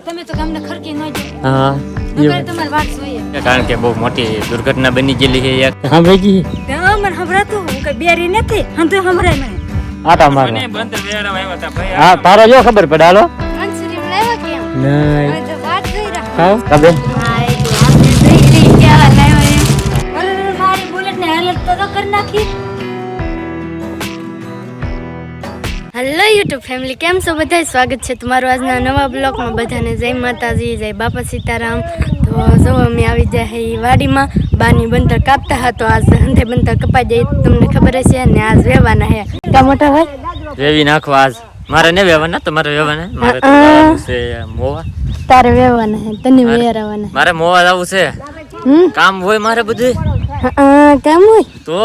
તમે તો ગામને ખરકી ન જો હા નકર તમારે વાત જોઈએ કારણ કે બહુ મોટી દુર્ઘટના બની ગયેલી છે યાર. હા મને કઈ બેરી નથી હમ તો સંભળાય મને. આટા હા તારો જો ખબર પડે હાલો. અંશરી લાવ્યા કેમ? નહીં. વાત જોઈ રહ્યા ખાવ હેલો યુટ્યુબ ફેમિલી કેમ છો? બધા સ્વાગત છે તમારું આજના નવા બ્લોગમાં. બધાને જય માતાજી જય બાપા સીતારામ. તો જો અમે આવી જાય વાડીમાં. બાની બંતર કાપતા હતા તો આજ અંધે બંતર કપાઈ જાય તમને ખબર હશે અને આજ વેવાના હે. કા મોટા ભાઈ? વેવી નાખો આજ. મારે ને વેવાના તમારે વેવાના? મારે. છે મોવા. તારે વેવાના હે તને વેરાવાના મારે મોવા જવું છે. હમ? કામ હોય મારે બધું કામ હોય? તો?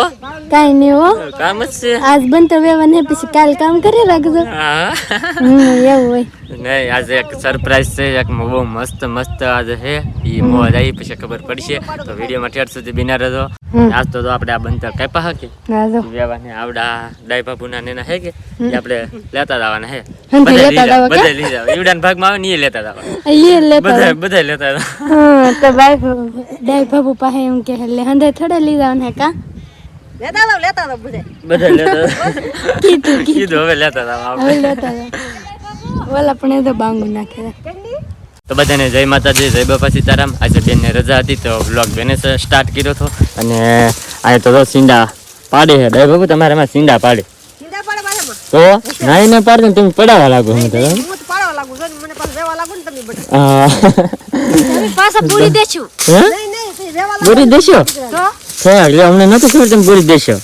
કાઈ નઈ હો. કામ જ છે. આજ બંતર વેવા ને પછી કાલ કામ કરી રાખજો. હા. હમ એવું હોય. નહીં આજે એક સરપ્રાઈઝ છે એક બહુ મસ્ત મસ્ત આજે છે એ મોજ આવી પછી ખબર પડશે. તો વિડીયોમાં ઠેર સુધી બિના રહેજો. આજ તો આપણે આ બંતર કાપ્યા હા કે? હા આવડા ડાઈ બાપુ ને એના હે કે? આપણે લેતા જવાના હે. બધા લેતા લીધા જવા ઈવડાના ભાગમાં આવે ને એ લેતા જવા બધા બધા લેતા તો ભાઈ ડાઈ બાપુ પાસે એમ કે એટલે હંધે થોડા લીધા ને કા? લેતા જવા. કીધું કીધું. કીધું હવે લેતા જવા હવે લેતા હતા ઓલા પણ તો બાંગુ નાખે તો બધાને જય માતાજી જય બાપા સીતારામ. આજે બેનને રજા હતી તો બ્લોગ બેને સ્ટાર્ટ કર્યો હતો. અને અહીંયા તો જો સીંડા પાડે છે. ડાય બાબુ તમારે એમાં સીંડા પાડે. તો નાઈ ને પાડે ને તમે પડાવવા લાગો હું તો. હા. પૂરી દેશું. હે? દેશો? તો છે એટલે અમને નતું ખબર તમે બોલી દેશો. ને.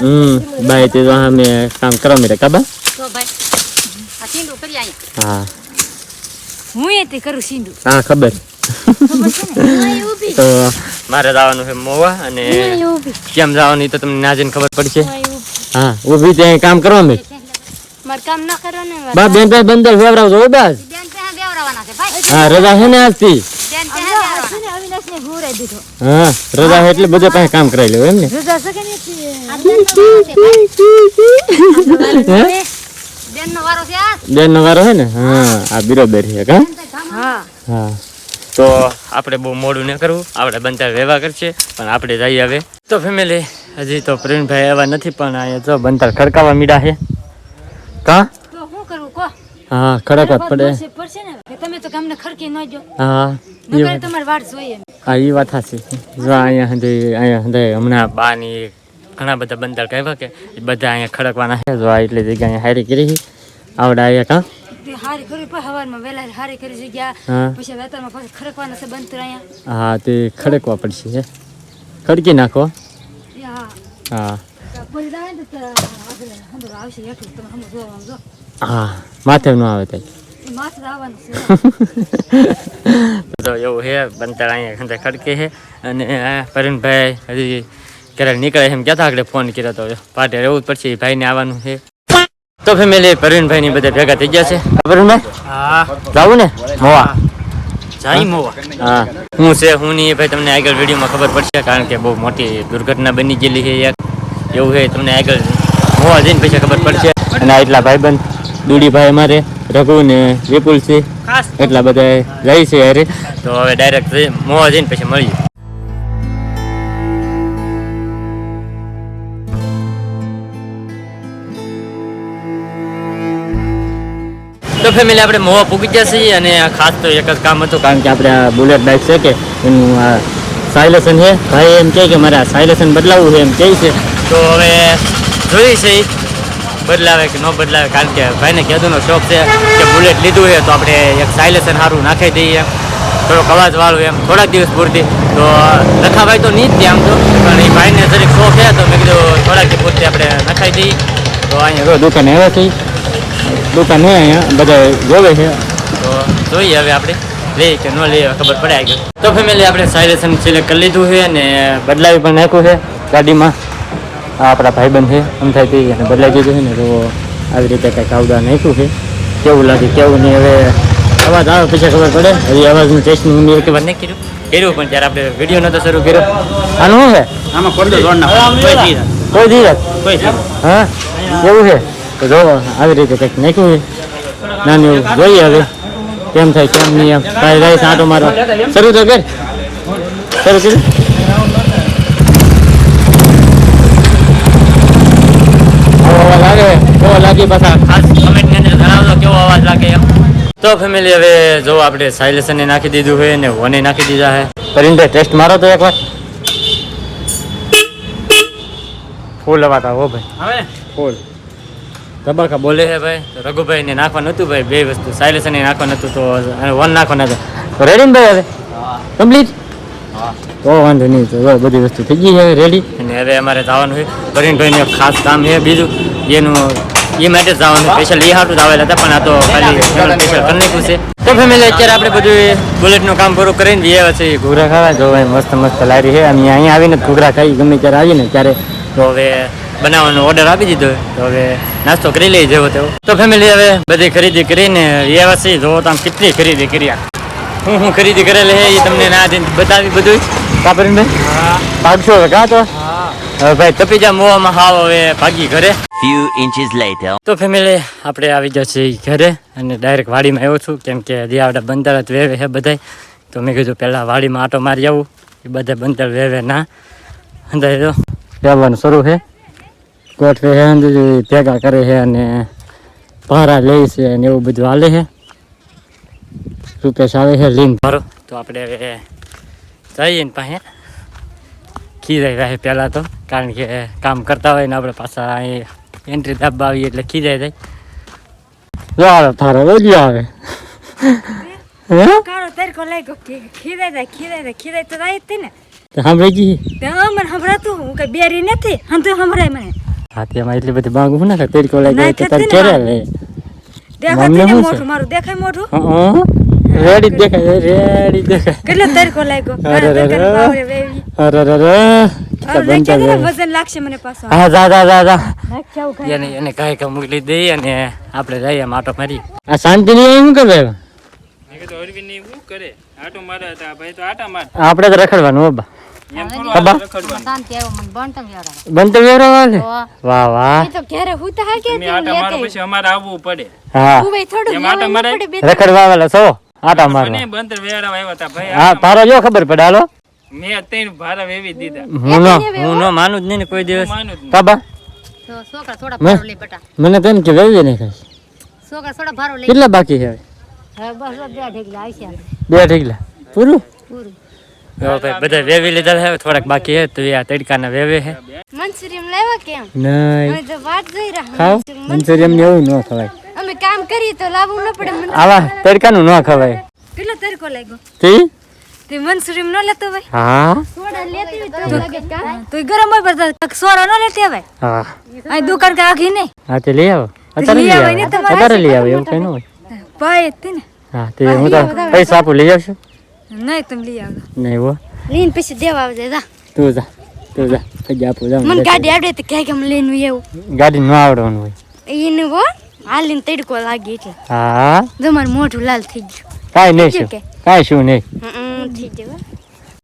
હમ ભાઈ તે તો અમે કામ કરવા મેરે કાબા હા. હું એ તે કરું સિંધુ હા ખબર. ને? તો મારે જવાનું છે મોવા અને કેમ જવાનું તો તમને નાજીને ખબર પડશે? હા ઊભી. ત્યાં કામ કરવા મેં મારે કામ ના કરવાનું બા બેન ભાઈ બંદર ફેવરાવજો હો બસ. બેન ત્યાં બેવરાવાના છે ભાઈ. હા રજા છે ને આજથી બેન ત્યાં બેવરાવાના અવિનાશ ને ઘૂરાઈ દીધો. હા રજા એટલે બધા પાસે કામ કરાવી લેવું એમ ને? રજા છે કે નથી બેન નો વારો છે આ બેન નો વારો છે ને? હા આ બિરોબર છે કા? હા. હા. તો આપણે બહુ મોડું ન કરવું. આપણે બનતા વેવા કરશે પણ આપણે જઈએ હવે. તો ફેમિલી હજી તો પ્રવીણભાઈ એવા નથી પણ અહીંયા જો બનતા ખડકાવા મીડા છે. કા? તો શું કરવું કો? હા ખડકવા પડે. તમે તો ગામને ખડકી ન જો હા તમારે વાટ જોઈએ. હા એ વાત સાચી જો અહીંયા સુધી અહીંયા સુધી હમણાં બાની ઘણા બધા બંદર કહેવા કે એ બધા અહીંયા ખડકવાના છે. જો આ એટલી જગ્યા અહીંયા હારી કરી છે. આવડા અહીંયા કા? તે હારી કરી પણ હવારમાં વહેલા હારી કરી જગ્યા હા. પછી વેતરમાં પાછું ખરકવાના છે અહીંયા. હા તે ખડકવા પડશે હે. ખડકી નાખો. હા. હા તો તો માથે ન આવે ત્યાં માથે આવવાનું છે. તો એવું છે બનતા અહીંયા ખંડે ખડકે છે. અને પરિણભાઈ હજી ક્યારેક નીકળે એમ કહેતા આગળ ફોન કર્યો તો પાટે રહેવું પડશે ભાઈને આવવાનું છે. તો ફેમિલી પરવીનભાઈ ની બધા ભેગા થઈ ગયા છે. પરવીનભાઈ જાવું ને? મોવા. હા. હું છે હું નહીં ભાઈ તમને આગળ વિડીયોમાં ખબર પડશે કારણ કે બહુ મોટી દુર્ઘટના બની ગયેલી છે યાર. એવું છે તમને આગળ મોવા જઈને પછી ખબર પડશે. અને એટલા ભાઈબંધ દુડીભાઈ અમારે રઘુ ને વિપુલ છે. એટલા બધા જાય છે અરે તો હવે ડાયરેક્ટ મોવા જઈને પછી મળીએ. તો ફેમિલી આપણે મોવા પૂકી ગયા છીએ અને ખાસ તો એક જ કામ હતું કારણ કે આપણે આ બુલેટ બાઇક છે કે એનું આ સાયલેશન છે. ભાઈ એમ કહે કે મારે આ સાયલેશન બદલાવવું છે એમ કહે છે. તો હવે જોઈએ છે. બદલાવે કે ન બદલાવે? કારણ કે ભાઈને કીધુંનો શોખ છે કે બુલેટ લીધું છે તો આપણે એક સાયલેશન સારું નાખી દઈએ એમ. થોડોક અવાજ વાળું એમ. થોડાક દિવસ પૂરતી. તો નખાવાય તો નહીં જ આમ તો. પણ એ ભાઈને જરીક શોખ છે તો મેં કીધું થોડાક દિવસ પૂરતી આપણે નખાઈ દઈએ. તો અહીંયા દુકાન આવ્યા છે. દુકાન હોય અહીંયા. બધા જોવે છે. તો જોઈએ હવે આપણે. લઈએ કે ન લઈએ ખબર પડે આગળ તો ફેમિલી આપણે સાયલેશન સિલેક્ટ કરી લીધું છે અને બદલાવી પણ નાખ્યું છે ગાડીમાં. આપણા ભાઈબંધ છે એમ થાય તે અને બદલાઈ ગયું છે ને તો આવી રીતે કંઈક આવડા નાખ્યું છે. કેવું લાગે કેવું નહીં હવે અવાજ આવે પછી ખબર પડે. હજી અવાજનું ટેસ્ટનું મેં એક વાર નહીં કર્યું. કર્યું પણ ત્યારે આપણે વીડિયો નતો શરૂ કર્યો. આનું શું છે? આમાં કોઈ ચીજ કોઈ ચીજ હા? એવું છે? તો જો આવી રીતે કંઈક નાખ્યું છે. નાની જોઈએ હવે. કેમ થાય કેમ નહીં એમ કાંઈ રહે આંટો મારો શરૂ તો કર. શરૂ કરી આવો અવાજ લાગે કેવો લાગી પાછા. ખાસ કમેન્ટની અંદર જણાવજો કેવો અવાજ લાગે એમ. તો ફેમિલી હવે જો આપણે સાયલેશને નાખી દીધું હોય ને વને નાખી દીધા છે કરીને ટેસ્ટ મારો તો એકવાર. ફૂલ અવાતા હો ભાઈ. હવે ફૂલ. ધબાકા બોલે છે ભાઈ. તો રઘુભાઈ ને નાખવા નતું ભાઈ બે વસ્તુ. સાયલેશન નાખવા નતું તો અને વન નાખવા નતું તો રેડી ને ભાઈ હવે? કમ્પ્લીટ તો વાંધો નહીં તો બધી વસ્તુ થઈ ગઈ છે રેડી અને હવે અમારે જવાનું છે. કરીનભાઈને ખાસ કામ છે બીજું. એનું એ માટે જ જવાનું. સ્પેશિયલ એ હાટું જ આવેલા હતા પણ આ તો ખાલી સ્પેશિયલ કરી નાખ્યું છે. તો ફેમિલી અત્યારે આપણે બધું બુલેટનું કામ પૂરું કરીને જઈએ છે ઘૂઘરા ખાવા. જો મસ્ત મસ્ત લારી છે. અને અહીંયા આવીને ઘૂઘરા ખાઈ ગમે ત્યારે આવીને ત્યારે તો હવે બનાવવાનો ઓર્ડર આપી દીધો તો હવે નાસ્તો કરી લઈ જેવો તેવો. તો ફેમિલી હવે બધી ખરીદી કરીને એ છે જો તો કેટલી ખરીદી કર્યા હું હું ખરીદી કરેલી છે એ તમને ના બતાવી બધું. કાપરીનભાઈ? ભાગશો હવે કાં તો? હવે ભાઈ તપી જા મોવામાં હાવ હવે ભાગી ઘરે. Few inches later. તો ફેમિલી આપણે આવી ગયા છીએ ઘરે અને ડાયરેક્ટ વાડીમાં આવ્યો છું. કેમ કે દિયાવડા જ વેવે છે બધાય. તો મેં કીધું પહેલાં વાડીમાં આટો મારી આવું. એ બધા બંદર વેવે ના. અંદર તો વેવવાનું શરૂ છે. કોઠવે છે અંદર ભેગા કરે છે અને ભારા લે છે અને એવું બધું હાલે છે. રૂપેશ આવે છે લીન ભરો તો આપણે હવે જઈએ ને પાસે ખીજાઈ રહે પહેલાં તો, કારણ કે કામ કરતા હોય ને આપણે પાછા અહીં એન્ટ્રી દબાવી એટલે ખીજાય જાય. આવે થારો રોજ આવે. હે? તરકો લાગ્યો કે જાય જાય તો જાય તે ને. તો સાંભળી ગઈ? તે હા મને સંભળાતું. હું કઈ બેરી નથી. હમ તો સંભળાય મને. હા તેમાં એટલી બધી બાંગ ના તેરી કોલાઈ તો તાર કેરે લે? મોઢું મારું દેખાય મોઢું? હં રેડી દેખાય રેડી દેખાય. કેટલો તરકો લાગ્યો? અરે. અરે. વજન લાગશે મને પાછો. હા જા જા જા જા. નાખ્યા આવું ખાઈ. એને એને કાંઈ કાંઈ મોકલી દઈએ અને આપણે જઈએ માટો મારી. આ શાંતિ નહીં શું કરે? મેં કીધું અરવિંદ ને શું કરે? આટો મારે હતા ભાઈ તો આપણે તો રખડવાનું બાબા એમ થોડું ખબર? હાલે રખડવાનું. બનતો વેરો વાલે વાહ વાહ. એ તો ઘરે હુતા હા કે તમે આટા મારો પછી અમારે આવવું પડે. હા. ઉભે થોડું એમ આટા મારે? રખડવા વાળા છો? આટા જો ખબર પડે હાલો. મેં ત્રણ ભારા વેવી દીધા. હું નો હું નો માનું જ નહીં ને કોઈ દિવસ. માનું જ નહીં. કાબા? તો છોકરા થોડા ભારો લે બેટા. મને તેમ કે વેવી નહીં ખાય. છોકરા થોડા ભારો લે. કેટલા બાકી છે હવે? બસ બે ઢેકલા આવશે. બે ઠીકલા પૂરું? પૂરું. બધા વેવી લીધા છે થોડાક બાકી છે તો એ આ તડકાના વેવે છે. મંચુરિયમ લાવ્યા કેમ? નહીં. તો વાત જોઈ રહ્યા. ખાવ મંચુરિયમ ને એવું ન ખવાય. અમે કામ કરીએ તો લાવવું ન પડે મને આવા તડકાનું ન ખવાય. કેટલો તડકો લાગ્યો? તી તે મંચુરિયમ ન લેતો ભાઈ હા? સોડા લેતી તો લાગે કા તો ગરમ હોય પર સોડા ન લેતી ભાઈ હા. અહીં દુકાન કે આખી નહીં? હા તે લઈ આવો. અત્યારે લઈ લઈ આવો આવો. ને તમારે અત્યારે લઈ આવો એવું કઈ ન હોય. ભાઈ તે ને. હા તે હું તો પૈસા આપું લઈ આવશું? નહીં તમે લઈ આવો. નહીં હો. લઈને પછી દેવા આવજે જા. તું જા તું જા. પૈસા આપું જા મને ગાડી આવડે તો ક્યાંક લઈને એવું ગાડી ન આવડવાનું હોય. એને હો હાલીને તડકો લાગી એટલે. હા. જો મોઢું લાલ થઈ ગયું. કાંઈ નહીં શું? કાંઈ શું નહીં. હો.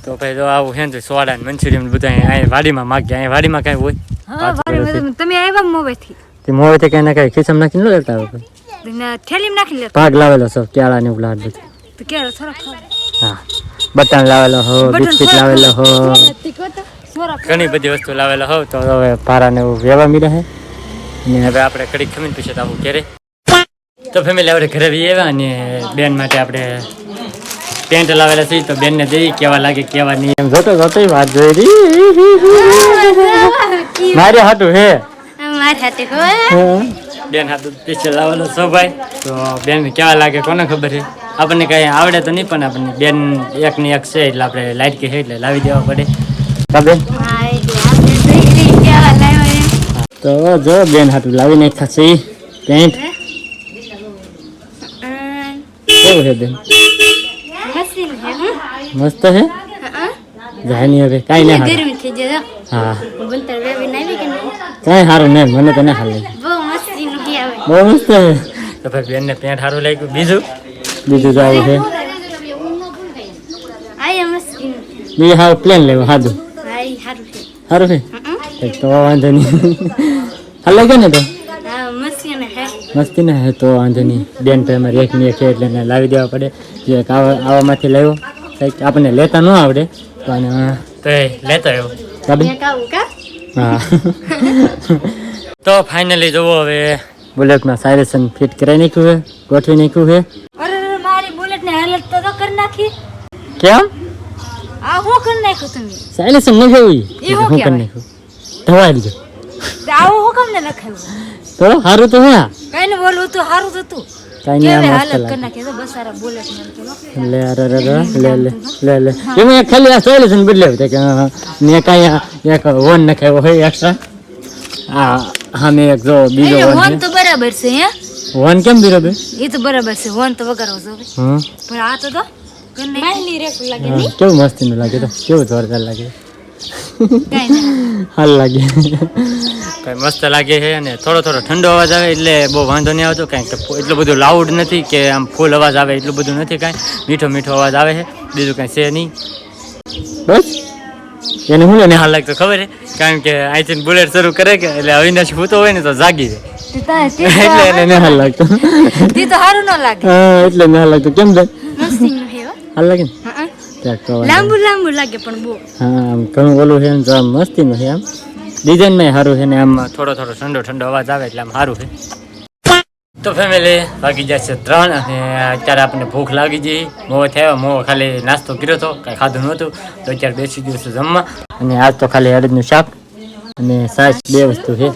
તો ભાઈ તો આવું છે ને તો સોડા ને મંચુરિયન બધા અહીં- અહીં વાડીમાં માગ્યા અહીંયા વાડીમાં કાંઈ હોય? હા તમે આવ્યા મોવેથી. તે મોવેથી કાંઈ ના કાંઈ ખિસ્સામાં નાખીને ન લેતા આવે. નાખી લેતો. ભાગ લાવેલો સૌ કેળા ને ઉલાડ બધું. તો ક્યારે થોડા હા. બટન લાવેલો હો બિસ્કિટ લાવેલો હો. સોરા ઘણી બધી વસ્તુ લાવેલો હો તો હવે ભારાને એવું વેવા મીડા હે. અને હવે આપણે કડીક ખમીને પૂછે તો આવું તો ફેમિલી આપણે ઘરે બી આવ્યા અને બેન માટે આપણે પેન્ટ લાવેલા છે તો બેનને જઈ કેવા લાગે કેવા નહીં એમ. જોતો જોતો વાત જોઈ રહી. મારે હાટું હે. બેન હાથું પીછે લાવેલો છો ભાઈ. તો બેન કેવા લાગે કોને ખબર છે? આપણને કઈ આવડે તો નહીં પણ આપણને બેન એક ની એક છે એટલે આપણે લાઈટ કે છે એટલે લાવી દેવા પડે. બેન. તો જો બેન હાટું લાવી નાખ્યા છે પેન્ટ. કેવું છે બેન? મસ્ત છે? હા હવે કાંઈ ના હારું ગરમી થઈ જાય હા. બંતર વેવી નાવી કે નહીં કાંઈ સારું નહીં મને તો હાલ. લાગ્યું બહુ મસ્તી નું આવે બહુ મસ્ત છે. તો ભાઈ બેનને પેન્ટ સારું લાગ્યું. બીજું? બીજું જ આવું છે. આય મસ્તી નું બીજું સારું પ્લેન લેવો સાદું હા હારું સારું છે. હારું છે? તો વાંધો નહીં. હાલ લાગે ને તો? મસ્તી ને હે મસ્તી ને હે તો વાંધો નહીં. બેન તો એમાં રેકની એક છે એટલે લાવી દેવા પડે. જે આવામાંથી લાવ્યો. કંઈક આપણને લેતા ન આવડે પણ તો લેતા આવ્યો હા. તો ફાઇનલી જોવો હવે. બુલેટમાં સાયરેશન ફિટ કરાવી નાખ્યું છે ગોઠવી નાખ્યું છે. અરે મારી બુલેટ ને હાલત તો તો કરી નાખી. કેમ? આ હું કરી નાખ્યું તમે? સાયરેશન ન ગયું એ હું કરી? નાખ્યું? ધવાઈ લીધો. આવું હું કેમ ને લખાયું? તો સારું તો હા. કઈ ને બોલવું તો સારું તો હતું. કાંઈ આ મસ્ત ને એમ તો લો. લે અરે અરે, લે લે લે લે. એમાં ખાલી આ સોલ્યુશન બદલાવ્યું છે કે ને કાંઈ એક વન નખાયો હોય એક્સ્ટ્રા હા હા મેં એક જો બીજો વન તો બરાબર છે હે? વન કેમ બીરો એ તો બરાબર છે વન તો પણ આ તો તો કેવું મસ્તીનું લાગે તો કેવું જોરદાર લાગે. હાલ લાગે. કઈ મસ્ત લાગે છે અને થોડો થોડો ઠંડો અવાજ આવે એટલે બહુ વાંધો નહીં આવતો. કાંઈ એટલું બધું લાઉડ નથી કે આમ ફૂલ અવાજ આવે એટલું બધું નથી કાંઈ. મીઠો મીઠો અવાજ આવે છે. બીજું કાંઈ છે નહીં. બસ. એને હું એને હાલ લાગતો ખબર છે? કારણ કે અહીંથી બુલેટ શરૂ કરે કે એટલે અવિનાશ ભૂતો હોય ને તો જાગી જાય. એટલે એને હાલ લાગતો. તો સારું ન લાગે. હા એટલે નહીં હાલ લાગતો. કેમ હો. હાલ લાગે ને? લાંબુ લાંબુ લાગે પણ બહુ. હા આમ ઘણું ઓલું છે ને તો આમ મસ્તીનું છે આમ. ડિઝાઇનમાં સારું છે ને આમ થોડો થોડો ઠંડો ઠંડો અવાજ આવે એટલે આમ સારું છે. તો ફેમિલી જાય છે ત્રણ અને અત્યારે આપણને ભૂખ લાગી જઈ મોવો થયો મોવો ખાલી નાસ્તો કર્યો હતો કાંઈ ખાધું નહોતું. તો અત્યારે બેસી ગયું છે જમવા. અને આજ તો ખાલી અડદનું શાક અને સાસ બે વસ્તુ છે.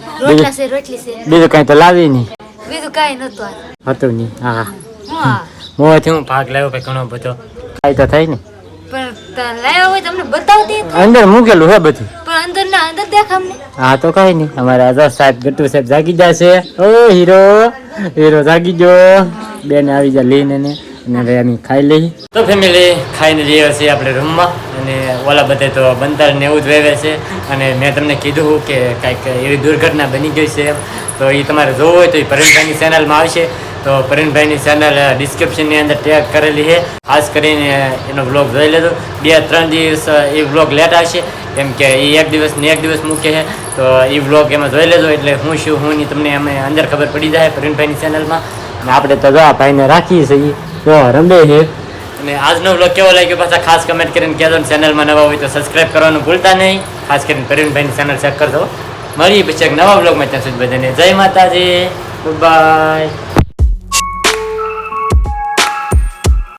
બીજું કાંઈ તો લાવી નહીં. બીજું કાંઈ નહોતું હતું નહીં. હા. હા. મોવાથી હું ભાગ લાવ્યો ભાઈ ઘણો બધો. કાંઈ તો થાય ને. પણ લાવ્યા હોય તમને બતાવતી અંદર મૂકેલું હે બધું? પણ અંદર ના અંદર દેખ અમને. હા તો કઈ નહીં. અમારા આઝાદ સાહેબ ગટ્ટુ સાહેબ જાગી જશે ઓ હીરો હીરો જાગી ગયો. બેન આવી જા લઈને ને અને હવે અમે ખાઈ લઈ. તો ફેમિલી ખાઈને જઈએ છીએ આપણે રૂમમાં અને ઓલા બધે તો બંતર ને એવું જ વહેવે છે. અને મેં તમને કીધું કે કાંઈક એવી દુર્ઘટના બની ગઈ છે. એમ તો એ તમારે જોવું હોય તો એ પરેશભાઈની ચેનલમાં આવશે. તો પરેશભાઈની ચેનલ ડિસ્ક્રિપ્શનની અંદર ટેગ કરેલી છે. ખાસ કરીને એનો બ્લોગ જોઈ લેજો. બે ત્રણ દિવસ એ બ્લોગ લેટ આવશે. કેમ કે એ એક દિવસ ને એક દિવસ મૂકે છે. તો એ બ્લોગ એમાં જોઈ લેજો. એટલે હું શું, હું નહીં, તમને અમે અંદર ખબર પડી જાય પ્રેમભાઈની ચેનલમાં અને આપણે તો આ ભાઈને રાખીએ છીએ. તો રમે છે. અને આજનો બ્લોગ કેવો લાગ્યો? પાછા ખાસ કમેન્ટ કરીને કહેજો ચેનલમાં નવા હોય તો સબસ્ક્રાઈબ કરવાનું ભૂલતા નહીં. ખાસ કરીને પ્રવીણભાઈની ચેનલ ચેક કરજો. મળીએ પછી એક નવા બ્લોગમાં ત્યાં સુધી બધાને. જય માતાજી. બાય